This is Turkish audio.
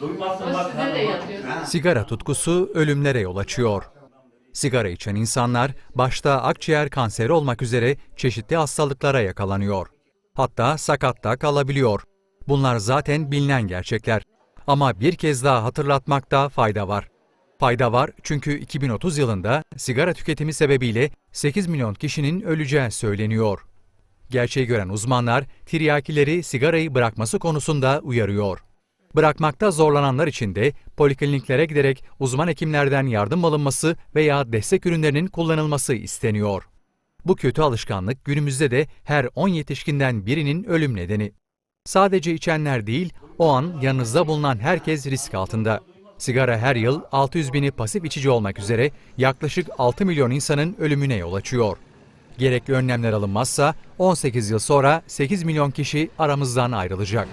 Duymazsın O bak. size de yatıyor. Sigara tutkusu ölümlere yol açıyor. Sigara içen insanlar başta akciğer kanseri olmak üzere çeşitli hastalıklara yakalanıyor. Hatta sakatta kalabiliyor. Bunlar zaten bilinen gerçekler. Ama bir kez daha hatırlatmakta fayda var. Fayda var çünkü 2030 yılında sigara tüketimi sebebiyle 8 milyon kişinin öleceği söyleniyor. Gerçeği gören uzmanlar tiryakileri sigarayı bırakması konusunda uyarıyor. Bırakmakta zorlananlar için de polikliniklere giderek uzman hekimlerden yardım alınması veya destek ürünlerinin kullanılması isteniyor. Bu kötü alışkanlık günümüzde de her 10 yetişkinden birinin ölüm nedeni. Sadece içenler değil, o an yanınızda bulunan herkes risk altında. Sigara her yıl 600 bini pasif içici olmak üzere yaklaşık 6 milyon insanın ölümüne yol açıyor. Gerekli önlemler alınmazsa 18 yıl sonra 8 milyon kişi aramızdan ayrılacak.